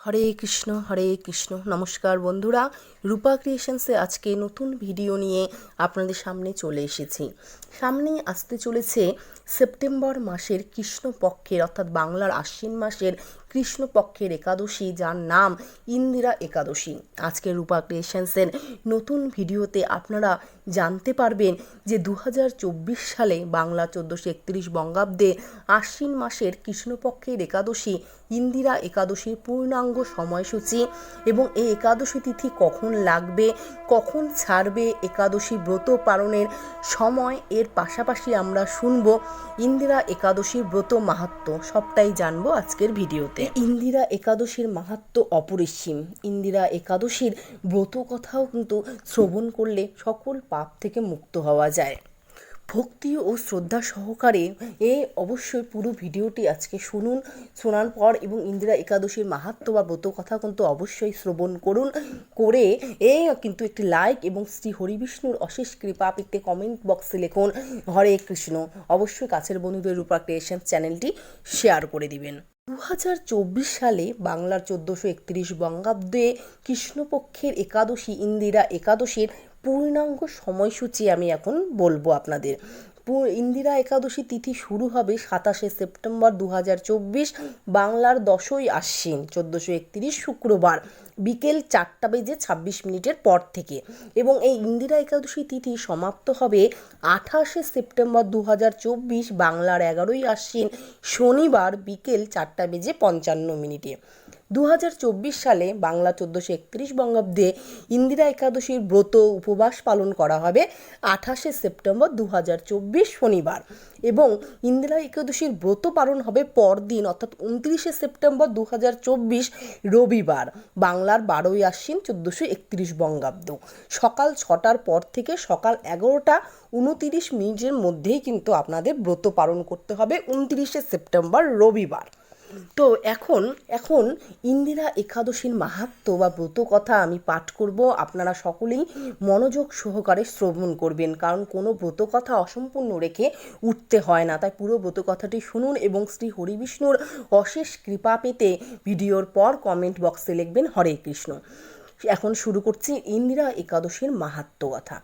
হরে কৃষ্ণ হরে কৃষ্ণ। নমস্কার বন্ধুরা, রূপা ক্রিয়েশনসে আজকে নতুন ভিডিও নিয়ে আপনাদের সামনে চলে এসেছি। সামনেই আসতে চলেছে সেপ্টেম্বর মাসের কৃষ্ণপক্ষের, অর্থাৎ বাংলার আশ্বিন মাসের কৃষ্ণপক্ষের একাদশী, যার নাম ইন্দিরা একাদশী। আজকে রূপা ক্রিয়েশনসের নতুন ভিডিওতে আপনারা জানতে পারবেন যে দু হাজার চব্বিশ সালে বাংলা চোদ্দোশো একত্রিশ বঙ্গাব্দে আশ্বিন মাসের কৃষ্ণপক্ষের একাদশী ইন্দিরা একাদশীর পূর্ণাঙ্গ সময়সূচি এবং এই একাদশী তিথি কখন লাগবে, কখন ছাড়বে, একাদশী ব্রত পালনের সময় এর পাশাপাশি আমরা শুনব ইন্দিরা একাদশীর ব্রত মাহাত্ম সবটাই জানব আজকের ভিডিওতে। ইন্দিরা একাদশীর মাহাত্ম অপরিসীম। ইন্দিরা একাদশীর ব্রত কথাও কিন্তু শ্রবণ করলে সকল পাপ থেকে মুক্ত হওয়া যায়। ভক্তি ও শ্রদ্ধা সহকারে এ অবশ্যই পুরো ভিডিওটি আজকে শুনুন, শোনার পর এবং ইন্দিরা একাদশীর মাহাত্ম বা ব্রত কথা কিন্তু অবশ্যই শ্রবণ করুন, করে এ কিন্তু একটি লাইক এবং শ্রী হরিবিষ্ণুর অশেষ কৃপা পেতে কমেন্ট বক্সে লিখুন, হরে কৃষ্ণ। অবশ্যই কাছের বন্ধুদের রূপা ক্রিয়েশন চ্যানেলটি শেয়ার করে দিবেন। দু হাজার চব্বিশ সালে বাংলার চোদ্দোশো একত্রিশ বঙ্গাব্দে কৃষ্ণপক্ষের একাদশী ইন্দিরা একাদশীর পূর্ণাঙ্গ সময়সূচি আমি এখন বলব আপনাদের। ইন্দিরা একাদশী তিথি শুরু হবে সাতাশে সেপ্টেম্বর দু হাজার চব্বিশ, বাংলার দশই আশ্বিন, চোদ্দোশো একত্রিশ শুক্রবার, বিকেল চারটা বেজে ছাব্বিশ মিনিটের পর থেকে। এবং এই ইন্দিরা একাদশী তিথি সমাপ্ত হবে আঠাশে সেপ্টেম্বর দু হাজার চব্বিশ, বাংলার এগারোই আশ্বিন, শনিবার বিকেল চারটা বেজে পঞ্চান্ন মিনিটে। দু হাজার চব্বিশ সালে বাংলা চোদ্দোশো একত্রিশ বঙ্গাব্দে ইন্দিরা একাদশীর ব্রত উপবাস পালন করা হবে আঠাশে সেপ্টেম্বর দু হাজার চব্বিশ শনিবার। এবং ইন্দিরা একাদশীর ব্রত পালন হবে পরদিন, অর্থাৎ উনত্রিশে সেপ্টেম্বর দু হাজার চব্বিশ রবিবার, বাংলার বারোই আশ্বিন চোদ্দোশো একত্রিশ বঙ্গাব্দ। সকাল ছটার পর থেকে সকাল এগারোটা উনতিরিশ মিনিটের মধ্যেই কিন্তু আপনাদের ব্রত পালন করতে হবে উনত্রিশে সেপ্টেম্বর রবিবার। তো এখন এখন ইন্দিরা একাদশীর মাহাত্ম বা ব্রত কথা আমি পাঠ করব। আপনারা সকলেই মনোযোগ সহকারে শ্রবণ করবেন, কারণ কোনো ব্রত কথা অসম্পূর্ণ রেখে উঠতে হয় না। তাই পুরো ব্রত কথাটি শুনুন এবং শ্রী হরিবিষ্ণুর অশেষ কৃপা পেতে ভিডিওর পর কমেন্ট বক্সে লিখবেন, হরে কৃষ্ণ। এখন শুরু করছি ইন্দিরা একাদশীর মাহাত্ম কথা।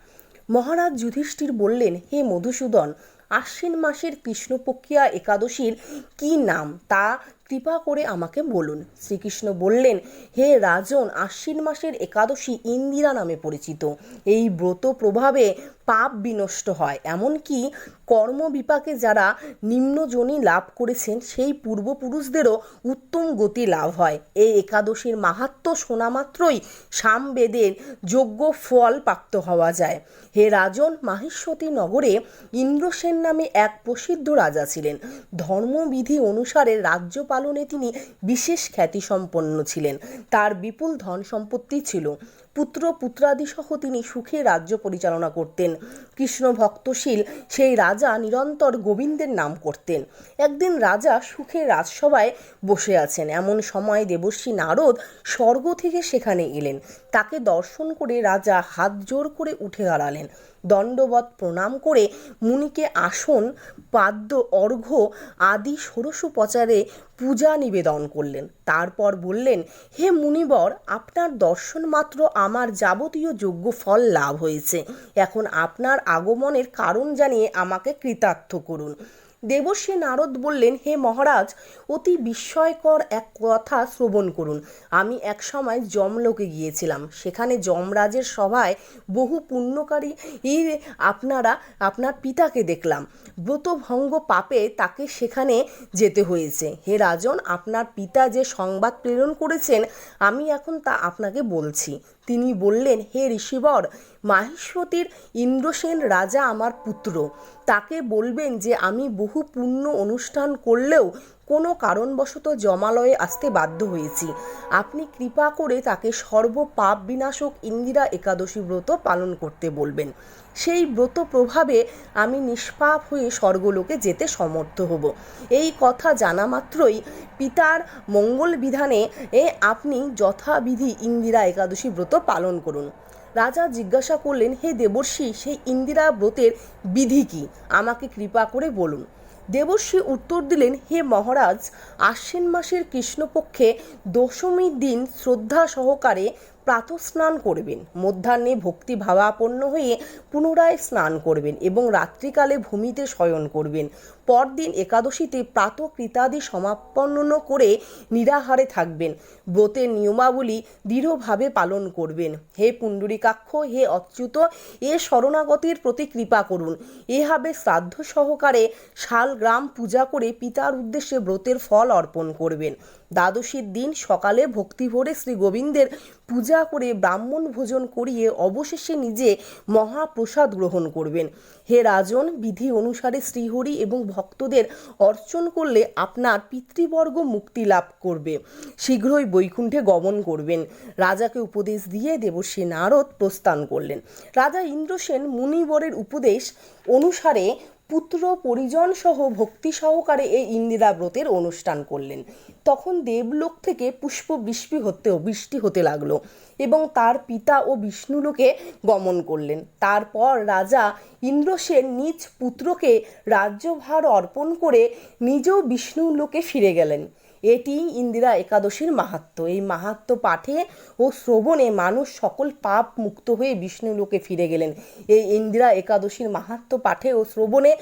মহারাজ যুধিষ্ঠির বললেন, হে মধুসূদন আশ্বিন মাসের কৃষ্ণপক্ষিয়া একাদশীর কি নাম? তা কৃপা করে আমাকে বলুন। শ্রীকৃষ্ণ বললেন, হে রাজন, আশ্বিন মাসের একাদশী ইন্দিরা নামে পরিচিত। এই ব্রত প্রভাবে পাপ বিনষ্ট হয়। এমনকি কর্মবিপাকে যারা নিম্নজনী লাভ করেছেন, সেই পূর্বপুরুষদেরও উত্তম গতি লাভ হয়। এই একাদশীর মাহাত্ম শোনা মাত্রই সামবেদের যোগ্য ফল প্রাপ্ত হওয়া যায়। হে রাজন মাহেশ্বতী নগরে ইন্দ্রসেন নামে এক প্রসিদ্ধ রাজা ছিলেন। ধর্মবিধি অনুসারে রাজ্য পালনে তিনি বিশেষ খ্যাতিসম্পন্ন ছিলেন। তার বিপুল ধন সম্পত্তি ছিল। পুত্র পুত্রাদি সহ তিনি সুখে রাজ্য পরিচালনা করতেন। কৃষ্ণ ভক্তশীল সেই রাজা নিরন্তর গোবিন্দের নাম করতেন। একদিন রাজা সুখে রাজসভায় বসে আছেন। এমন সময় দেবশ্রী নারদ স্বর্গ থেকে সেখানে এলেন। তাকে দর্শন করে রাজা হাত জোর করে উঠে দাঁড়ালেন। দণ্ডবত প্রণাম করে মুনিকে আসন, পাদ্য, অর্ঘ্য আদি ষোড়শোপচারে পূজা নিবেদন করলেন। তারপর বললেন, হে মুনিবর, আপনার দর্শন মাত্র আমার যাবতীয় যোগ্য ফল লাভ হয়েছে। এখন আপনার আগমনের কারণ জানিয়ে আমাকে কৃতার্থ করুন। দেবশ্রী নারদ বললেন, হে মহারাজ, অতি বিস্ময়কর এক কথা শ্রবণ করুন। আমি এক সময় যমলোকে গিয়েছিলাম। সেখানে যমরাজের সভায় বহু পুণ্যকারী আপনারা, আপনার পিতাকে দেখলাম। ব্রতভঙ্গ পাপে তাকে সেখানে যেতে হয়েছে। হে রাজন, আপনার পিতা যে সংবাদ প্রেরণ করেছেন, আমি এখন তা আপনাকে বলছি। তিনি বললেন, হে ঋষিবর মাহেশ্বতীর ইন্দ্রসেন রাজা আমার পুত্র। তাকে বলবেন যে, আমি বহু পুণ্য অনুষ্ঠান করলেও কোনো কারণবশত জমালয়ে আসতে বাধ্য হয়েছি। আপনি কৃপা করে তাকে সর্বপাপ বিনাশক ইন্দিরা একাদশী ব্রত পালন করতে বলবেন। সেই ব্রত প্রভাবে আমি নিষ্পাপ হয়ে স্বর্গলোকে যেতে সমর্থ হব। এই কথা জানা মাত্রই পিতার মঙ্গল বিধানে এ আপনি যথাবিধি ইন্দিরা একাদশী ব্রত পালন করুন। রাজা জিজ্ঞাসা করলেন, হে দেবর্ষি, সেই ইন্দিরা ব্রতের বিধি কি? আমাকে কৃপা করে বলুন। দেবশ্রী উত্তর দিলেন হে মহারাজ আশ্বিন মাসের কৃষ্ণপক্ষে দশমীর দিন শ্রদ্ধা সহকারে প্রাতঃস্নান করবেন। মধ্যাহ্নে ভক্তি ভাবাপন্ন হয়ে পুনরায় স্নান করবেন এবং রাত্রিকালে ভূমিতে শয়ন করবেন। পরদিন একাদশীতে প্রাতকৃতাদি সমাপন্ন করে নিরাহারে থাকবেন। ব্রতের নিয়মাবলী দৃঢ়ভাবে পালন করবেন। হে পুণ্ডরীকাক্ষ, হে অচ্যুত, এ শরণাগতির প্রতি কৃপা করুন। এভাবে শ্রাদ্ধ সহকারে শাল গ্রাম পূজা করে পিতার উদ্দেশ্যে ব্রতের ফল অর্পণ করবেন। দ্বাদশীর দিন সকালে ভক্তিভরে শ্রী গোবিন্দের পূজা করে ব্রাহ্মণ ভোজন করিয়ে অবশেষে নিজে মহাপ্রসাদ গ্রহণ করবেন। হে রাজন, বিধি অনুসারে শ্রীহরি এবং ভক্তদের অর্চন করলে আপনার পিতৃবর্গ মুক্তি লাভ করবে। শীঘ্রই বৈকুণ্ঠে গমন করবেন। রাজাকে উপদেশ দিয়ে দেবশ্রী নারদ প্রস্থান করলেন। রাজা ইন্দ্রসেন মুনিবরের উপদেশ অনুসারে পুত্র পরিজন সহ ভক্তি সহকারে এই ইন্দিরা ব্রতের অনুষ্ঠান করলেন। তখন দেবলোক থেকে পুষ্প বৃষ্টি হতে বৃষ্টি হতে লাগল এবং তার পিতা ও বিষ্ণুলোকে গমন করলেন। তারপর রাজা ইন্দ্রসেন নিজ পুত্রকে রাজ্যভার অর্পণ করে নিজেও বিষ্ণুলোকে ফিরে গেলেন। এটি ইন্দিরা একাদশীর মাহাত্ম। এই মাহাত্ম পাঠে ও শ্রবণে মানুষ সকল পাপ মুক্ত হয়ে বিষ্ণু লোকে ফিরে গেলেন। এই ইন্দিরা একাদশীর মাহাত্ম পাঠে ও শ্রবণে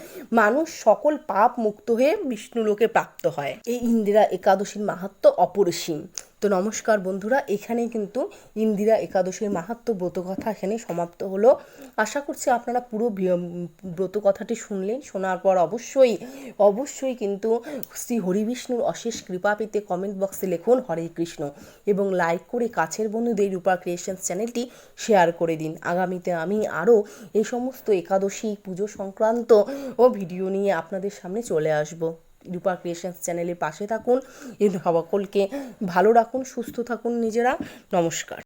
মানুষ সকল পাপ মুক্ত হয়ে বিষ্ণু লোকে প্রাপ্ত হয়। এই ইন্দিরা একাদশীর মাহাত্ম অপরিসীম। তো নমস্কার বন্ধুরা, এখানেই কিন্তু ইন্দিরা একাদশীর মাহাত্ম্য ব্রতকথা এখানে সমাপ্ত হলো। আশা করছি আপনারা পুরো ভি- ব্রত কথাটি শুনলেন, শোনার পর অবশ্যই অবশ্যই কিন্তু শ্রী হরিবিষ্ণুর অশেষ কৃপা পেতে কমেন্ট বক্সে লিখুন হরে কৃষ্ণ এবং লাইক করে কাছের বন্ধুদের রূপা ক্রিয়েশনস চ্যানেলটি শেয়ার করে দিন। আগামীতে আমি আরও এই সমস্ত একাদশী, পুজো সংক্রান্ত ও ভিডিও নিয়ে আপনাদের সামনে চলে আসব। রূপা ক্রিয়েশনস চ্যানেলের পাশে থাকুন। সকলকে ভালো রাখুন সুস্থ থাকুন নিজেরা। নমস্কার।